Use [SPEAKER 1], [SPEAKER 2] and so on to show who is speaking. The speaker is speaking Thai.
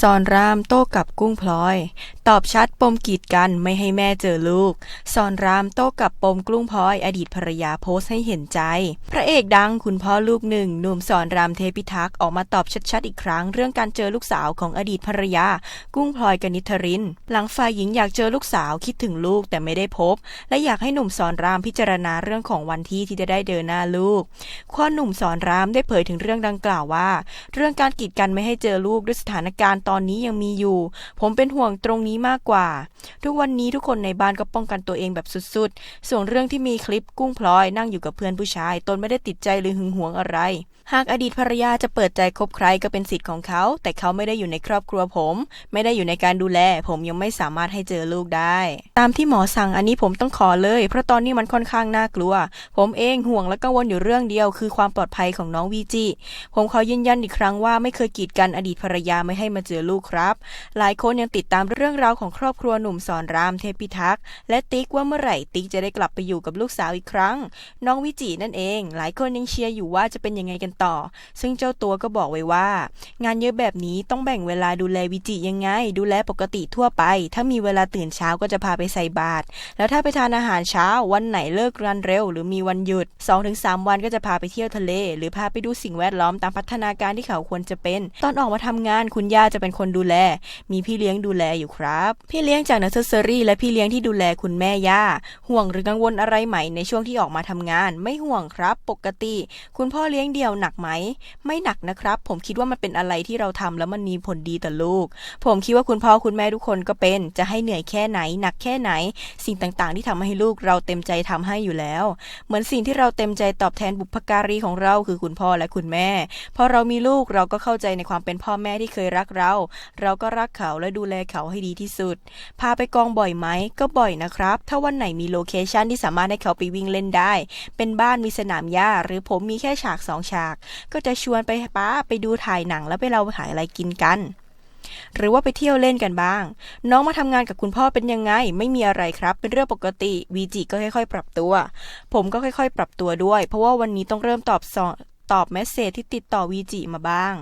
[SPEAKER 1] ซอนรามโต้กับกุ้งพลอย ตอบชัดปมกีดกันไม่ให้แม่เจอลูกซอนรามโต้กับปมกลุ้งพลอยอดีตภรรยาโพสต์ให้เห็นใจ พระเอกดังคุณพ่อลูกหนึ่งหนุ่มสอนรามเทพิทักษ์ออกมาตอบชัดๆอีกครั้ง เรื่องการเจอลูกสาวของอดีตภรรยา กุ้งพลอยกนิษฐริน หลังฝ่ายหญิงอยากเจอลูกสาวคิดถึงลูกแต่ไม่ได้พบ และอยากให้หนุ่มสอนรามพิจารณาเรื่องของวันที่ที่จะได้เดินหน้าลูกข้อหนุ่มสอนรามได้เผยถึงเรื่องดังกล่าวว่า เรื่องการกีดกันไม่ให้เจอลูกด้วยสถานการณ์ตอนนี้ยังมีอยู่ ผมเป็นห่วงตรงนี้มากกว่า ทุกวันนี้ทุกคนในบ้านก็ป้องกันตัวเองแบบสุดๆ ส่วนเรื่องที่มีคลิปกุ้งพลอยนั่งอยู่กับเพื่อนผู้ชาย ตนไม่ได้ติดใจหรือหึงหวงอะไร หากอดีตภรรยาจะเปิดใจคบใครก็เป็นสิทธิ์ของเขา แต่เขาไม่ได้อยู่ในครอบครัวผม ไม่ได้อยู่ในการดูแล ผมยังไม่สามารถให้เจอลูกได้ ตามที่หมอสั่งอันนี้ผมต้องขอเลย เพราะตอนนี้มันค่อนข้างน่ากลัว ผมเองห่วงและกังวลอยู่เรื่องเดียว คือความปลอดภัยของน้องวีจิผมขอยืนยันอีกครั้งว่าไม่เคยกีดกันอดีตภรรยาไม่ให้มาเจอลูกครับ หลายคนยังติดตามเรื่องราวของครอบครัวหนุ่มสอนรามเทพิทักษ์และติ๊กว่าเมื่อไหร่ติ๊กจะได้กลับไปอยู่กับลูกสาวอีกครั้ง น้องวิจินั่นเอง หลายคนยังเชียร์อยู่ว่าจะเป็นยังไงกันต่อ ซึ่งเจ้าตัวก็บอกไว้ว่า งานเยอะแบบนี้ต้องแบ่งเวลาดูแลวิจิยังไง ดูแลปกติทั่วไป ถ้ามีเวลาตื่นเช้าก็จะพาไปใส่บาตรแล้วถ้าไปทานอาหารเช้าวันไหนเลิกงานเร็ว หรือมีวันหยุด 2-3 วันก็จะพาไปเที่ยวทะเล หรือพาไปดูสิ่งแวดล้อมตามพัฒนาการที่เขาควรจะเป็น ตอนออกมาทำงานคุณย่าจะเป็นคนดูแล มีพี่เลี้ยงดูแลอยู่ครับพี่เลี้ยงจากนักเซอร์เซอรี่และพี่เลี้ยงที่ดูแลคุณแม่ย่าห่วงหรือกังวลอะไรไหมในช่วงที่ออกมาทำงาน ไม่ห่วงครับ ปกติ คุณพ่อเลี้ยงเดี่ยวหนักไหม ไม่หนักนะครับ ผมคิดว่ามันเป็นอะไรที่เราทำแล้วมันมีผลดีต่อลูก ผมคิดว่าคุณพ่อคุณแม่ทุกคนก็เป็น จะให้เหนื่อยแค่ไหน หนักแค่ไหน สิ่งต่างๆ ที่ทำให้ลูกเราเต็มใจทำให้อยู่แล้ว เหมือนสิ่งที่เราเต็มใจตอบแทนบุพการีของเราคือคุณพ่อและคุณแม่พอเรามีลูกเราก็เข้าใจในความเป็นพ่อแม่ที่เคยรักเรา เราก็รักเขาและดูแลเขาให้ดีที่สุด พาไปกองบ่อยไหม ก็บ่อยนะครับ ถ้าวันไหนมีโลเคชันที่สามารถให้เขาไปวิ่งเล่นได้ เป็นบ้านมีสนามหญ้า หรือผมมีแค่ฉากสองฉาก ก็จะชวนไปป้าไปดูถ่ายหนังแล้วไปเราไปหาอะไรกินกันหรือว่าไปเที่ยวเล่นกันบ้าง น้องมาทำงานกับคุณพ่อเป็นยังไง ไม่มีอะไรครับ เป็นเรื่องปกติวีจิก็ค่อยๆ ปรับตัว ผมก็ค่อยๆ ปรับตัวด้วย เพราะว่าวันนี้ต้องเริ่มตอบสอตอบเมสเซจที่ติดต่อวีจิมาบ้าง